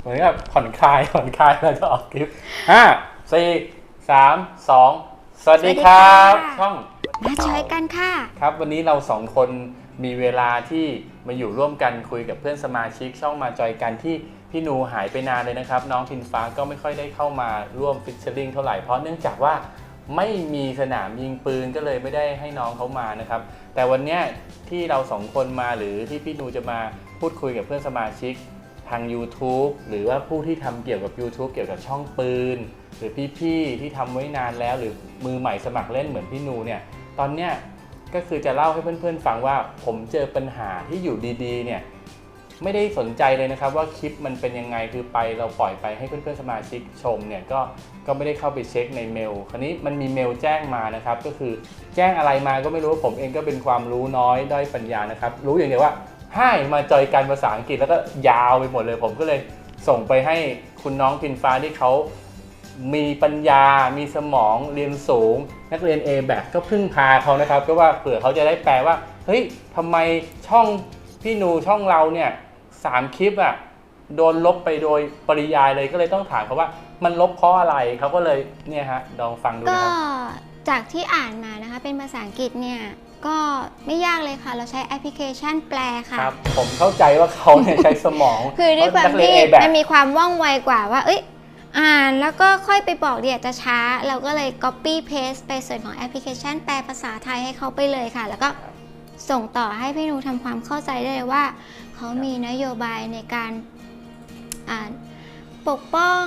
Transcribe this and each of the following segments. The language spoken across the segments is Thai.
เหมือนกับผ่อนคลายผ่อนคลายเราจะออกคลิปห้าสี่สามสองสวัสดีครับ สวัสดีค่ะ ช่องมาจอยกันค่ะ ครับวันนี้เราสองคนมีเวลาที่มาอยู่ร่วมกันคุยกับเพื่อนสมาชิกช่องมาจอยกันที่พี่นูหายไปนานเลยนะครับ น้องพินฟ้าก็ไม่ค่อยได้เข้ามาร่วมฟิชเชอร์ลิงเท่าไหร่เพราะเนื่องจากว่าไม่มีสนามยิงปืนก็เลยไม่ได้ให้น้องเขามานะครับ แต่วันเนี้ยที่เราสองคนมาหรือที่พี่นูจะมาพูดคุยกับเพื่อนสมาชิก ทาง YouTube หรือว่าผู้ที่ทำเกี่ยวกับ YouTube เกี่ยวกับช่องปืน หรือพี่ๆที่ทำไว้นานแล้ว หรือมือใหม่สมัครเล่นเหมือนพี่นูเนี่ยตอนเนี้ยก็คือจะเล่าให้เพื่อนๆฟังว่าผมเจอปัญหาที่อยู่ดีๆเนี่ยไม่ได้สนใจเลยนะครับว่าคลิปมันเป็นยังไงคือไปเราปล่อยไปให้เพื่อนๆสมาชิกชมเนี่ยก็ก็ไม่ได้เข้าไปเช็คในเมล คราวนี้มันมีเมลแจ้งมานะครับ ก็คือแจ้งอะไรมาก็ไม่รู้ผมเองก็เป็นความรู้น้อยด้อยปัญญานะครับ รู้อย่างเดียวว่า ให้มาจอยกันภาษาอังกฤษแล้วก็ยาวไปหมดเลย ผมก็เลยส่งไปให้คุณน้องพินฟ้าที่เขามีปัญญา มีสมองเรียนสูง นักเรียน A แบบก็พึ่งพาเขานะครับก็ว่าเผื่อเขาจะได้แปลว่า เฮ้ยทำไมช่องพี่นูช่องเราเนี่ยสามคลิปอะโดนลบไปโดยปริยายเลยก็เลยต้องถามเขาว่ามันลบเพราะอะไรเขาก็เลยเนี่ยฮะลองฟังดูนะครับจากที่อ่านมานะคะเป็นภาษาอังกฤษเนี่ย ก็ไม่ยากเลยค่ะ เราใช้แอปพลิเคชันแปลค่ะ ครับ ผมเข้าใจว่าเขาเนี่ยใช้สมอง คือด้วยความนักเรียนที่ A แบบมันมีความว่องไวกว่าว่าเอ้ยอ่านแล้วก็ค่อยไปบอกเดี๋ยวจะช้า เราก็เลย copy paste ไปส่วนของแอปพลิเคชันแปลภาษาไทยให้เขาไปเลยค่ะ แล้วก็ส่งต่อให้พี่หนูทำความเข้าใจได้เลยว่า เขามีนโยบายในการอ่าปกป้อง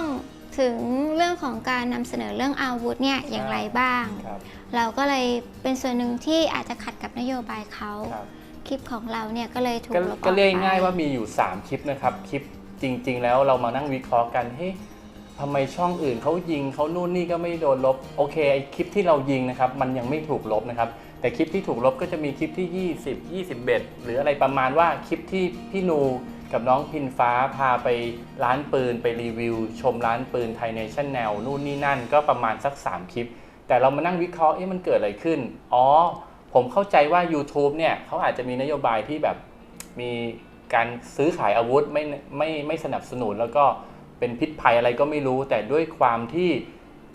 ถึงเรื่องของการนำเสนอเรื่องอาวุธเนี่ยอย่างไรบ้างครับ เราก็เลยเป็นส่วนหนึ่งที่อาจจะขัดกับนโยบายเขาครับคลิปของเราเนี่ยก็เลยถูกก็ลบออกก็เรียกง่ายไปว่ามีอยู่ 3 คลิปนะครับ คลิปจริง ๆ แล้วเรามานั่งวิเคราะห์กันเฮ้ยทำไมช่องอื่นเขายิงเขานู่นนี่ก็ไม่โดนลบ โอเคไอคลิปที่เรายิงนะครับ มันยังไม่ถูกลบนะครับ แต่คลิปที่ถูกลบก็จะมีคลิปที่ 20 21 หรืออะไรประมาณว่าคลิปที่พี่นูกับน้องพินฟ้าพาไปร้านปืนไปรีวิว ชมร้านปืนไทยเนชั่นแนลนู่นนี่นั่น ก็ประมาณสัก 3 คลิป แต่เรามานั่งวิเคราะห์เอ๊ะมันเกิดอะไรขึ้น อ๋อ ผมเข้าใจว่า YouTube เนี่ยเขาอาจจะมีนโยบายที่แบบมีการซื้อขายอาวุธไม่ไม่ไม่สนับสนุน แล้วก็เป็นพิษภัยอะไรก็ไม่รู้ แต่ด้วยความที่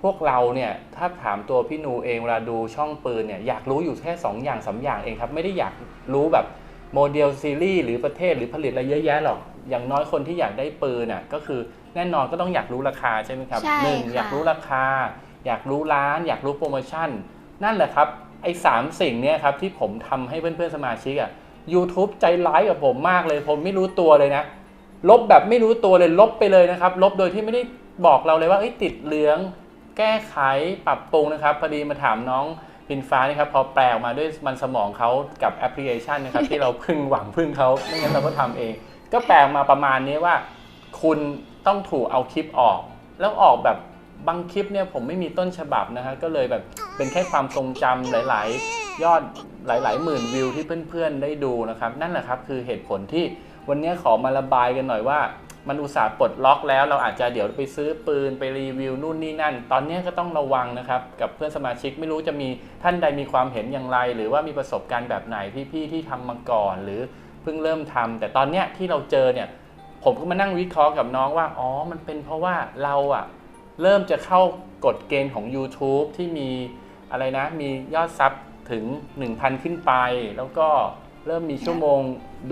พวกเราเนี่ยถ้าถามตัวพี่นูเองเวลาดูช่องปืนเนี่ยอยากรู้อยู่แค่2อย่างสาอย่างเองครับ ไม่ได้อยากรู้แบบโมเดลซีรีส์หรือประเทศหรือผลิตอะไรเยอะแยะหรอกอย่างน้อยคนที่อยากได้ปืนน่ะก็คือแน่นอนก็ต้องอยากรู้ราคาใช่ไหมครับใช่หนึ่งค่ะอยากรู้ราคา อยากรู้ร้าน อยากรู้โปรโมชั่น นั่นแหละครับ ไอ้สามสิ่งเนี้ยครับที่ผมทำให้เพื่อนๆสมาชิกอะ YouTube ใจร้ายกับผมมากเลย ผมไม่รู้ตัวเลยนะ ลบแบบไม่รู้ตัวเลยลบไปเลยนะครับ ลบโดยที่ไม่ได้บอกเราเลยว่าเอ้ยติดเหลือง แก้ไขปรับปรุงนะครับพอดีมาถามน้องพินฟ้านี่ครับพอแปลออกมาด้วยมันสมองเขากับแอปพลิเคชันนะครับ ที่เราพึ่งหวังพึ่งเขาไม่งั้นเราก็ทำเอง ก็แปลออกมาประมาณนี้ว่า คุณต้องถูกเอาคลิปออก แล้วออกแบบ บางคลิปเนี่ยผมไม่มีต้นฉบับนะฮะก็เลยแบบเป็นแค่ความทรงจำหลาย ๆ ยอดหลาย ๆ หมื่นวิวที่เพื่อน ๆ ได้ดูนะครับ นั่นแหละครับคือเหตุผลที่วันนี้ขอมาระบายกันหน่อยว่า มันอุตส่าห์ปลดล็อกแล้ว เราอาจจะเดี๋ยวไปซื้อปืนไปรีวิวนู่นนี่นั่น ตอนนี้ก็ต้องระวังนะครับ กับเพื่อนสมาชิกไม่รู้จะมีท่านใดมีความเห็นอย่างไร หรือว่ามีประสบการณ์แบบไหนพี่ๆที่ทำมาก่อน หรือเพิ่งเริ่มทำแต่ตอนเนี้ยที่เราเจอเนี่ยผมก็มานั่งวิเคราะห์กับน้องว่า อ๋อ มันเป็นเพราะว่าเราอะ เริ่มจะเข้ากฎเกณฑ์ของ YouTube ที่มีอะไรนะ มียอดซับถึง 1,000 ขึ้นไป แล้วก็เริ่มมีชั่วโมง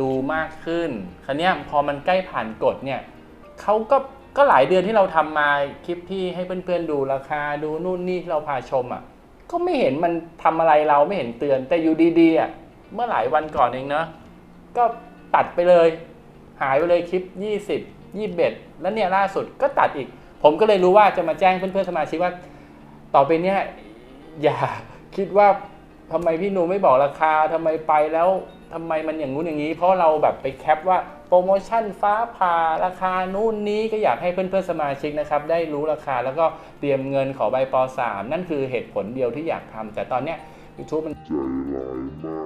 ดูมากขึ้น คราวเนี้พอมันใกล้ผ่านกฎเนี่ยเขาก็ก็หลายเดือนที่เราทำมาคลิปที่ให้เพื่อนๆดูราคาดูนู่นนี่ที่เราพาชมอะก็ไม่เห็นมันทำอะไรเราไม่เห็นเตือน แต่อยู่ดีๆอะเมื่อหลายวันก่อนเองเนาะก็ตัดไปเลย หายไปเลยคลิป 20 21 แล้วเนี่ยล่าสุดก็ตัดอีก ผมก็เลยรู้ว่าจะมาแจ้งเพื่อนๆสมาชิกว่า ต่อไปเนี่ยอย่าคิดว่าทำไมพี่หนูไม่บอกราคาทำไมไปแล้วทำไมมันอย่างงู้นอย่างนี้ เพราะเราแบบไปแคปว่าโปรโมชั่นฟ้าผ่าราคานู่นนี้ก็อยากให้เพื่อนๆสมาชิกนะครับ ได้รู้ราคาแล้วก็เตรียมเงินขอใบป .3 นั่นคือเหตุผลเดียวที่อยากทำแต่ตอนเนี้ย YouTube มันใจร้ายมา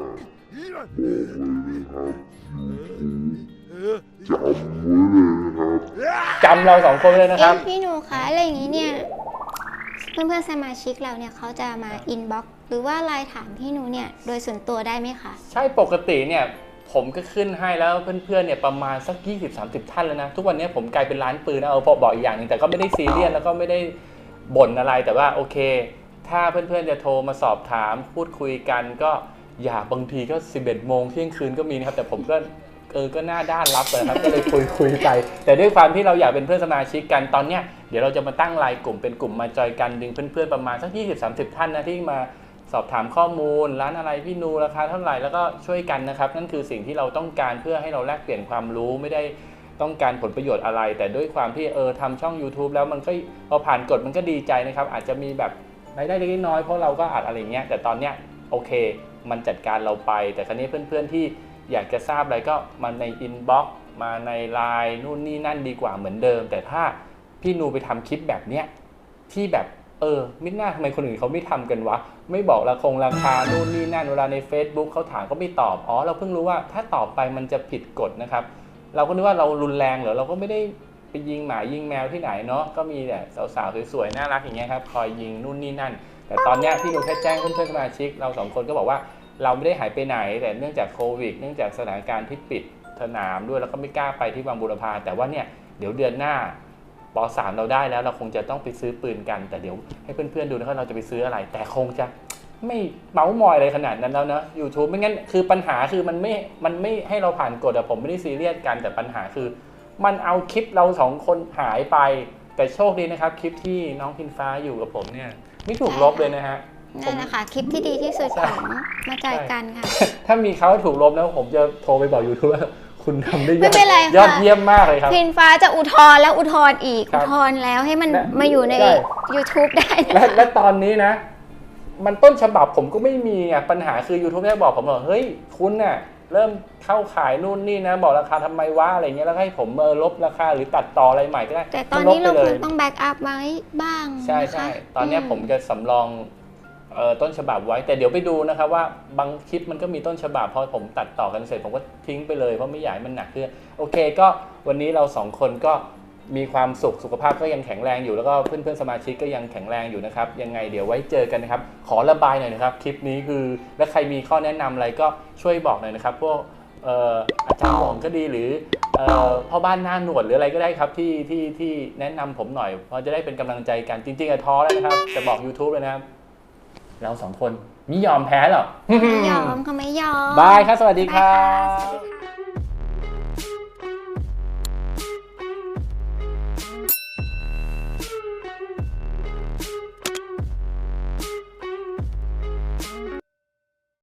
ก เลยนะครับจำเราสองคนไว้เลยนะครับ เอ๊ะพี่หนูคะอะไรอย่างนี้เนี่ยเพื่อนๆสมาชิกเราเนี่ยเขาจะมาอินบ็อกหรือว่าไลน์ถามพี่หนูเนี่ยโดยส่วนตัวได้ไหมคะ ใช่ปกติเนี่ยผมก็ขึ้นให้แล้วเพื่อนๆเนี่ยประมาณสัก 20-30 ท่านแล้วนะ ทุกวันนี้ผมกลายเป็นร้านปืนนะเออพอบอกอีกอย่างหนึ่งแต่ก็ไม่ได้ซีเรียสแล้วก็ไม่ได้บ่นอะไรแต่ว่าโอเค ถ้าเพื่อนๆจะโทรมาสอบถามพูดคุยกันก็อย่าบางทีก็ 11โมงเที่ยงคืนก็มีนะครับแต่ผมก็ เออก็หน้าด้านรับเลยครับ ก็เลยคุยคุยไป แต่ด้วยความที่เราอยากเป็นเพื่อนสมาชิกกันตอนเนี้ยเดี๋ยวเราจะมาตั้งไลน์กลุ่มเป็นกลุ่มมาจอยกันดึงเพื่อนๆประมาณสัก 20-30 ท่านนะที่มาสอบถามข้อมูล ร้านอะไรพี่นูราคาเท่าไหร่แล้วก็ช่วยกันนะครับ นั่นคือสิ่งที่เราต้องการเพื่อให้เราแลกเปลี่ยนความรู้ไม่ได้ต้องการผลประโยชน์อะไร แต่ด้วยความที่เออทำช่อง YouTube แล้วมันก็พอผ่านกฎมันก็ดีใจนะครับ อาจจะมีแบบรายได้เล็กน้อยเพราะเราก็อัดอะไรเงี้ยแต่ตอนเนี้ยโอเค มันจัดการเราไป แต่ครั้นี้เพื่อนๆที่ อยากจะทราบอะไรก็มาในอินบ็อกซ์มาในไลน์นู่นนี่นั่นดีกว่าเหมือนเดิม แต่ถ้าพี่นูไปทำคลิปแบบเนี้ยที่แบบเออมิน่าทำไมคนอื่นเขาไม่ทำกันวะ ไม่บอกราคงราคานู่นนี่นั่นเวลาใน Facebook เขาถามก็ไม่ตอบอ๋อเราเพิ่งรู้ว่าถ้าตอบไปมันจะผิดกฎนะครับ เราก็นึกว่าเรารุนแรงเหรอเราก็ไม่ได้ไปยิงหมายิงแมวที่ไหนเนาะก็มีแต่สาวๆสวยๆน่ารักอย่างเงี้ยครับคอยยิงนู่นนี่นั่น แต่ตอนเนี้ยพี่หนูแค่แจ้งเพื่อนๆสมาชิกเราสองคนก็บอกว่า เราไม่ได้หายไปไหน แต่เนื่องจากโควิด เนื่องจากสถานการณ์ที่ปิดสนามด้วยแล้วก็ไม่กล้าไปที่บางบุรพาแต่ว่าเนี่ยเดี๋ยวเดือนหน้าป .3 เราได้แล้วเราคงจะต้องไปซื้อปืนกัน แต่เดี๋ยวให้เพื่อนๆดูนะครับเราจะไปซื้ออะไร แต่คงจะไม่เมาส์มอยอะไรขนาดนั้นแล้วนะ YouTube ไม่งั้นคือปัญหาคือมันไม่มันไม่ให้เราผ่านกฎอะผมไม่ได้ซีเรียสกันแต่ปัญหาคือ มันเอาคลิปเราสองคนหายไป แต่โชคดีนะครับ คลิปที่น้องพินฟ้าอยู่กับผมเนี่ย ไม่ถูกลบเลยนะฮะ นั่นนะคะคลิปที่ดีที่สุดใช่ของมาจอยกันค่ะ ถ้ามีเขาถูกลบแล้วผมจะโทรไปบอก YouTube ว่าคุณทำได้ยไม่อดเป็นไรค่ะยอดเยี่ยมมากเลยครับพินฟ้าจะอุทธรณ์แล้วอุทธรณ์อีกครัอุบทธรณ์แล้วให้มันและมาอยู่ในใช่ YouTube ได้นะและและตอนนี้นะ มันต้นฉบับผมก็ไม่มีอะปัญหาคือ YouTube ได้บอกผมบอกเฮ้ย คุณน่ะ เริ่มเข้าขายนู่นนี่นะ บอกราคาทำไมวะอะไรเงี้ยแล้วให้ผมเออลบราคาหรือตัดต่ออะไรใหม่ก็ได้ แต่ตอนนี้มัเราลบไปคเลงยต้องแบ็กอัพไว้บ้างใช่นะคะใช่ตอนเนี้ยอืผมจะสำรองเอ่อ ต้นฉบับไว้ แต่เดี๋ยวไปดูนะครับว่าบางคลิปมันก็มีต้นฉบับพอผมตัดต่อกันเสร็จผมก็ทิ้งไปเลยเพราะไม่อยากให้มันหนักขึ้นโอเค ก็วันนี้เราสองคนก็มีความสุขสุขภาพก็ยังแข็งแรงอยู่แล้วก็เพื่อนๆสมาชิกก็ยังแข็งแรงอยู่นะครับ ยังไงเดี๋ยวไว้เจอกันนะครับ ขอระบายหน่อยนะครับ คลิปนี้คือแล้วใครมีข้อแนะนำอะไรก็ช่วยบอกหน่อยนะครับ พวกอออาจารย์หมองก็ดีหรืออพ่อบ้านหน้าหนวดหรืออะไรก็ได้ครับที่ที่ที่แนะนำผมหน่อยเพราะจะได้เป็นกำลังใจกันจริงๆอะท้อแล้วนะครับจะบอก YouTube เลยนะครับ เราสองคนไม่ยอมแพ้หรอก ไม่ยอมเขาไม่ยอมบายครับ สวัสดีครัายค่ะสวัสดีบค่ะ